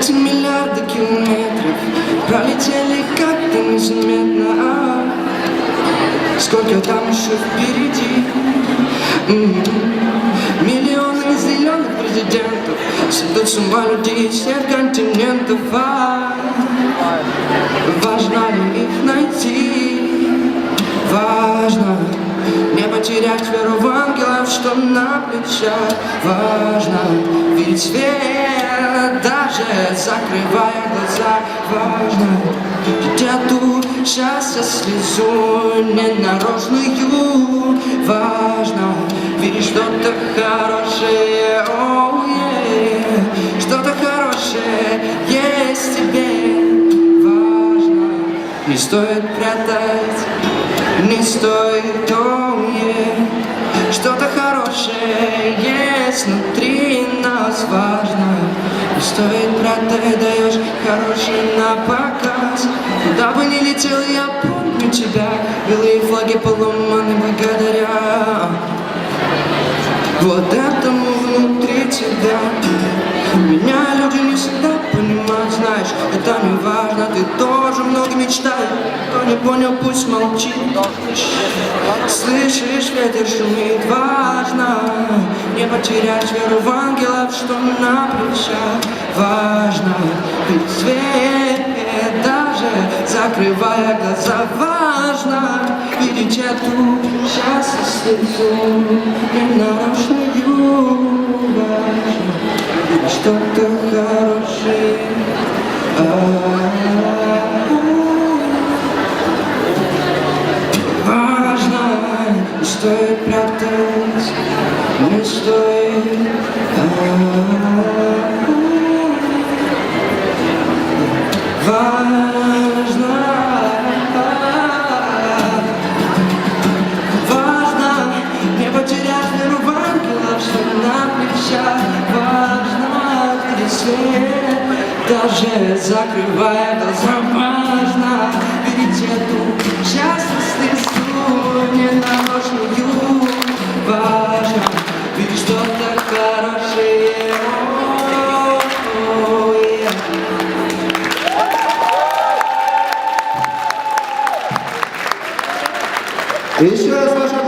Эти миллиарды километров пролетели как-то незаметно. Сколько там еще впереди? М. Миллионы зеленых президентов Сидут с ума людей всех континентов. А Важно ли их найти? Важно потерять веру в ангелов, что на плечах Важно. Видеть свет, даже закрывая глаза Важно. Эту счастья слезу ненарочную Важно. Видеть что-то хорошее, oh, yeah. Что-то хорошее есть тебе Важно, не стоит прятать не стоит, yeah. Что-то хорошее есть внутри нас важно Не стоит прятать, даешь хорошее на показ Куда бы ни летел, я помню тебя. Белые флаги поломаны благодаря. Вот этому внутри тебя. Меня люди не всегда Это не важно, ты тоже много мечтаешь Кто не понял, пусть молчит. Слышишь, ветер шумит, важно. Не потерять веру в ангелов, что на плечах. Важно быть свет, даже закрывая глаза. Важно видеть эту счастье слезу. Ненарочную важно стоит прятать, не стоит. Важно, важно не потерять веру в что на плечах. Важно видеть свет, даже закрывая глаза Еще раз ваша